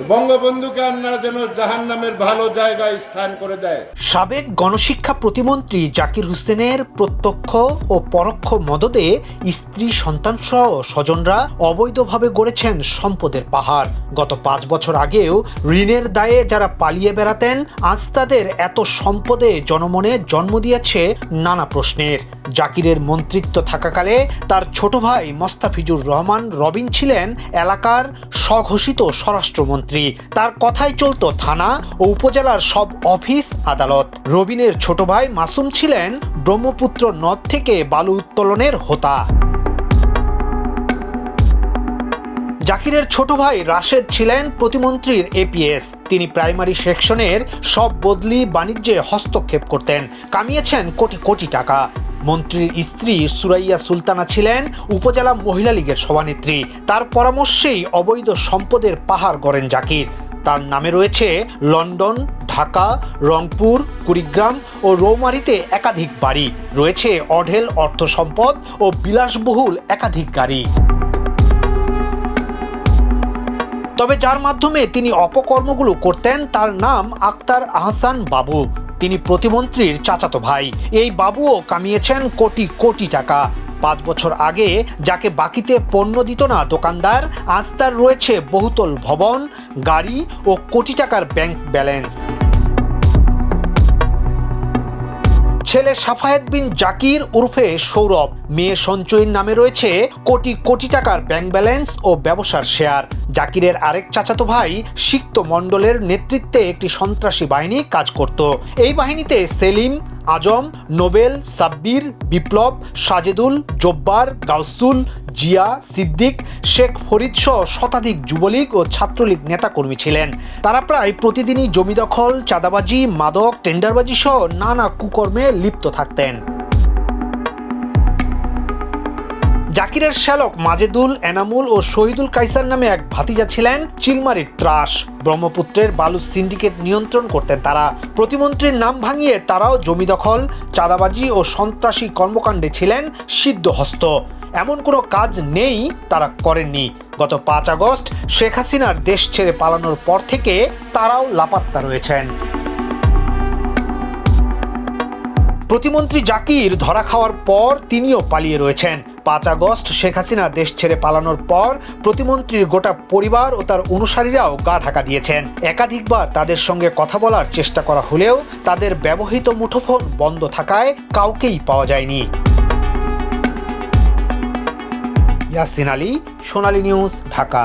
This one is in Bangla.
বঙ্গবন্ধুকে সাবেক গণশিক্ষা প্রতিমন্ত্রী জাকির হোসেনের প্রত্যক্ষ ও পরোক্ষ মদদে স্ত্রী সন্তানসহ স্বজনরা অবৈধভাবে গড়েছেন সম্পদের পাহাড়। গত পাঁচ বছর আগেও ঋণের দায়ে যারা পালিয়ে বেড়াতেন, আজ তাদের এত সম্পদে জনমনে জন্ম দিয়েছে নানা প্রশ্নের। জাকিরের মন্ত্রিত্ব থাকাকালে তার ছোট ভাই মোস্তাফিজুর রহমান রবিন ছিলেন এলাকার স্বঘোষিত স্বরাষ্ট্রমন্ত্রী। তার কথাই চলতো থানা ও উপজেলার সব অফিস আদালত। রবিনের ছোট ভাই মাসুম ছিলেন ব্রহ্মপুত্র নদ থেকে বালু উত্তোলনের হোতা। জাকিরের ছোট ভাই রাশেদ ছিলেন প্রতিমন্ত্রীর এপিএস তিনি প্রাইমারি সেকশনের সব বদলি বাণিজ্যে হস্তক্ষেপ করতেন। কামিয়েছেন কোটি কোটি টাকা। মন্ত্রীর স্ত্রী সুরাইয়া সুলতানা ছিলেন উপজেলা মহিলা লীগের সভানেত্রী। তার পরামর্শেই অবৈধ সম্পদের পাহাড় গড়েন জাকির। তার নামে রয়েছে লন্ডন, ঢাকা, রংপুর, কুড়িগ্রাম ও রৌমারিতে একাধিক বাড়ি। রয়েছে অঢেল অর্থ সম্পদ ও বিলাসবহুল একাধিক গাড়ি। তবে যার মাধ্যমে তিনি অপকর্মগুলো করতেন তার নাম আক্তার আহসান বাবু। তিনি প্রতিমন্ত্রীর চাচাতো ভাই। এই বাবুও কামিয়েছেন কোটি কোটি টাকা। পাঁচ বছর আগে যাকে বাকিতে পণ্য দিত না দোকানদার, আজ তার রয়েছে বহুতল ভবন, গাড়ি ও কোটি টাকার ব্যাংক ব্যালেন্স। ছেলে সাফায়েত বিন জাকির উর্ফে সৌরভ, মেয়ে সঞ্চয়ীর নামে রয়েছে কোটি কোটি টাকার ব্যাংক ব্যালেন্স ও ব্যবসার শেয়ার। জাকিরের আরেক চাচাতো ভাই সিক্ত মণ্ডলের নেতৃত্বে একটি সন্ত্রাসী বাহিনী কাজ করত। এই বাহিনীতে সেলিম আজম, নোবেল, সাব্বির, বিপ্লব, সাজেদুল, জব্বার, গাউসুল, জিয়া, সিদ্দিক, শেখ ফরিদ সহ শতাধিক যুবলীগ ও ছাত্রলীগ নেতাকর্মী ছিলেন। তারা প্রায় প্রতিদিনই জমি দখল, চাঁদাবাজি, মাদক, টেন্ডারবাজি সহ নানা কুকর্মে লিপ্ত থাকতেন। জাকিরের শ্যালক মাজেদুল, এনামুল ও শহীদুল কাইসার নামে এক ভাতিজা ছিলেন। চিলমারির ত্রাস। ব্রহ্মপুত্রের বালু সিন্ডিকেট নিয়ন্ত্রণ করতেন তারা। প্রতিমন্ত্রীর নাম ভাঙিয়ে তারাও জমি দখল, চাঁদাবাজি ও সন্ত্রাসী কর্মকাণ্ডে ছিলেন সিদ্ধহস্ত। এমন কোনো কাজ নেই তারা করেননি। গত পাঁচ আগস্ট শেখ হাসিনার দেশ ছেড়ে পালানোর পর থেকে তারাও লাপাত্তা রয়েছেন। প্রতিমন্ত্রী জাকির ধরা খাওয়ার পর তিনিও পালিয়ে রয়েছেন। পাঁচ আগস্ট শেখ হাসিনা দেশ ছেড়ে পালানোর পর প্রতিমন্ত্রীর গোটা পরিবার ও তার অনুসারীরাও গা ঢাকা দিয়েছেন। একাধিকবার তাদের সঙ্গে কথা বলার চেষ্টা করা হলেও তাদের ব্যবহৃত মুঠোফোন বন্ধ থাকায় কাউকেই পাওয়া যায়নি। ইয়াসিন আলী, সোনালী নিউজ, ঢাকা।